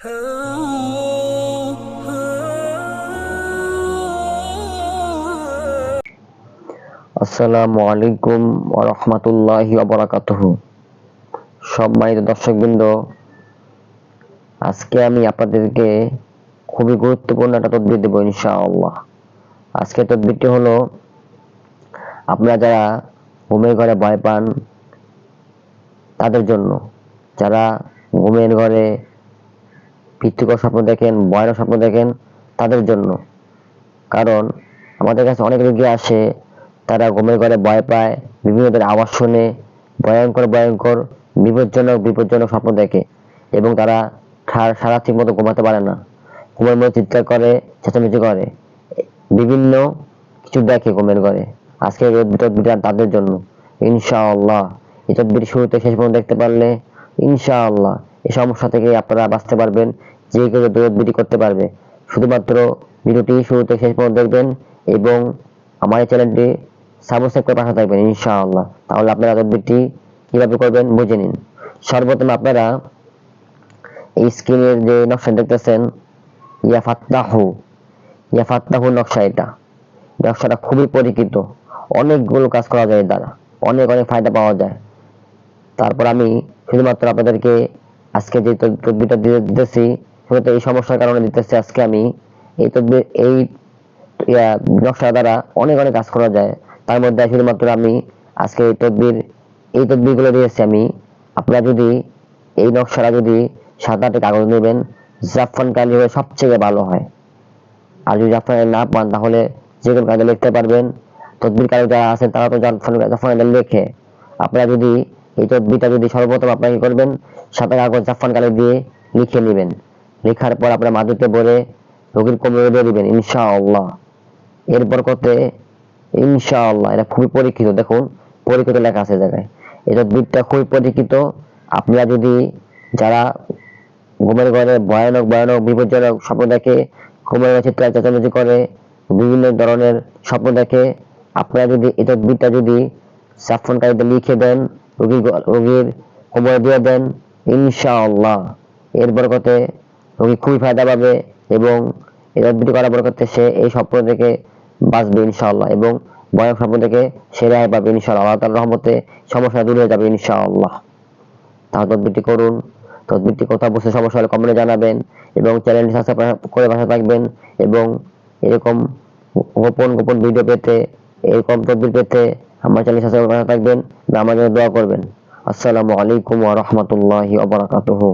আসসালামু আলাইকুম ওরহমতুল্লাহি অবরাকাতুহু সম্মানিত দর্শকবৃন্দ, আজকে আমি আপনাদেরকে খুবই গুরুত্বপূর্ণ একটা তদবির দেবো ইনশাআল্লাহ। আজকের তদবিরটি হলো, আপনারা যারা ঘুমের ঘরে ভয় পান, তাদের জন্য, যারা ঘুমের ঘরে ভীতিকর স্বপ্ন দেখেন, ভয়ানক স্বপ্ন দেখেন তাদের জন্য। কারণ আমাদের কাছে অনেক রোগী আসে, তারা ঘুমের ঘরে ভয় পায় বিভিন্ন আওয়াজ শুনে ভয়ঙ্কর ভয়ঙ্কর, বিপজ্জনক বিপজ্জনক স্বপ্ন দেখে এবং তারা সারা- ঠিক মতো ঘুমাতে পারে না। ঘুমের মধ্যে চিৎকার করে, চেঁচামেচি করে, বিভিন্ন কিছু দেখে ঘুমের ঘরে। আজকে এই তাদের জন্য। ইনশাআল্লাহ, এই তদবির শুরুতে শেষ পর্যন্ত দেখতে পারলে ইনশাআল্লাহ, এই সমস্যা থেকে আপনারা বাঁচতে পারবেন। যে কেউ তদবিরটি করতে পারবে। শুধুমাত্র ভিডিওটি শুরু থেকে শেষ পর্যন্ত দেখবেন এবং আমার এই চ্যানেলটি সাবস্ক্রাইব করে পাশে থাকবেন, ইনশাআল্লাহ। তাহলে আপনারা তদবিরটি কীভাবে করবেন বুঝে নিন। সর্বপ্রথম আপনারা এই স্ক্রিনের যে নকশা দেখতেছেন ইয়া ফাত্তাহু ইয়া ফাত্তাহু নকশা এটা। নকশাটা খুবই পরিচিত। অনেকগুলো কাজ করা যায় দ্বারা। অনেক অনেক ফায়দা পাওয়া যায়। তারপর আমি শুধুমাত্র আপনাদেরকে আজকে যে তদ- তদবিরটা দিতেছি মূলত এই সমস্যার কারণে দিতেছি আজকে আমি। এই তদবির এই নকশা দ্বারা অনেক অনেক কাজ করা যায়। তার মধ্যে শুধুমাত্র আমি আজকে এই তদবির, এই তদবিরগুলো দিয়েছি আমি। আপনারা যদি এই নকশাটা যদি সাত আটে কাগজ নেবেন, জাফরান কালি হলে সবচেয়ে ভালো হয়। আর যদি আপনারা না পান, তাহলে যে কোনো কাজে লিখতে পারবেন। তদবির কারও যারা আছেন তারা তো জাফরান জাফরান কালি লেখে। আপনারা যদি এই তদবিরটা যদি সর্বপ্রথম আপনারা কি করবেন সাদা কাগজ জাফরান কালি দিয়ে লিখে নেবেন। লেখার পর আপনার মাদুতে ভরে রোগীর কোমরে দিয়ে দিবেন, ইনশাআল্লাহ। এরপর করতে ইনশাআল্লাহ এটা খুবই পরীক্ষিত। দেখুন, পরীক্ষিত লেখা আছে জায়গায়। এই তদবিরটা খুবই পরীক্ষিত। আপনারা যদি যারা ঘুমের ঘরে ভয়ানক ভয়ানক, বিপজ্জনক স্বপ্ন দেখে, ঘুমের চিৎকার, চেঁচামেচি করে, বিভিন্ন ধরনের স্বপ্ন দেখে, আপনারা যদি এই তদবিরটা যদি সাফন কারিতে লিখে দেন, রোগীর রোগীর কোমরে দিয়ে দেন, ইনশাআল্লাহ, এর বরকতে রোগী খুবই ফায়দা পাবে এবং এই তদবিরটি করার বরকতে সে এই স্বপ্ন থেকে বাঁচবে ইনশাআল্লাহ এবং ভয়ানক স্বপ্ন থেকে সে রেহাই পাবে ইনশাআল্লাহ। আল্লাহ তাআলার রহমতে সমস্যা দূর হয়ে যাবে ইনশাআল্লাহ। তাহলে তদবিরটি করুন, তদবিরটি কোথাও বসে সমস্যা হলে কমেন্টে জানাবেন এবং চ্যানেলটি সাবস্ক্রাইব করে পাশে থাকবেন এবং এরকম গোপন গোপন ভিডিও পেতে, এরকম তদবির পেতে আমার চ্যানেল সাবস্ক্রাইব করে থাকবেন এবং আমার জন্য দোয়া করবেন। আসসালামু আলাইকুম ওয়া রাহমাতুল্লাহি ওয়া বারাকাতুহু।